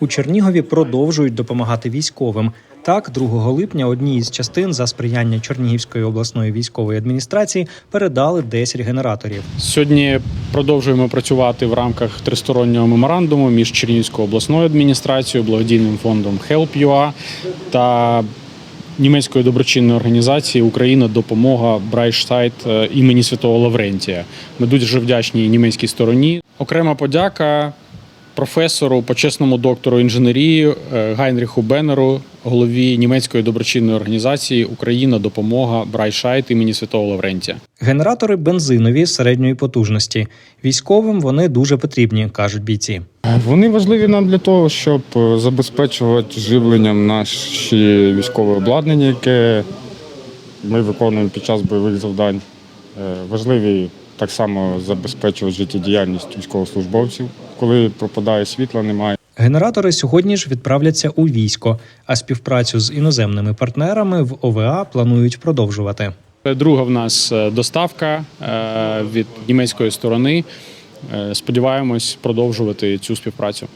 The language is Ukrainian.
У Чернігові продовжують допомагати військовим. Так, 2 липня одній із частин за сприяння Чернігівської обласної військової адміністрації передали 10 генераторів. Сьогодні продовжуємо працювати в рамках тристороннього меморандуму між Чернігівською обласною адміністрацією, благодійним фондом Help.ua та німецькою доброчинною організацією Україна допомога Брайштайт е, імені Святого Лаврентія. Ми дуже вдячні німецькій стороні. Окрема подяка професору, почесному доктору інженерії е, Гайнріху Беннеру, голові німецької доброчинної організації Україна допомога Брайшайт імені Святого Лаврентія. Генератори бензинові середньої потужності. Військовим вони дуже потрібні, кажуть бійці. Вони важливі нам для того, щоб е, забезпечувати живленням наші військове обладнання, яке ми виконуємо під час бойових завдань. Е, Важливі так само забезпечувати життєдіяльність військовослужбовців, коли пропадає світла, немає. Генератори сьогодні ж відправляться у військо, а співпрацю з іноземними партнерами в ОВА планують продовжувати. Друга в нас е, доставка е, від німецької сторони. Е, Сподіваємось продовжувати цю співпрацю.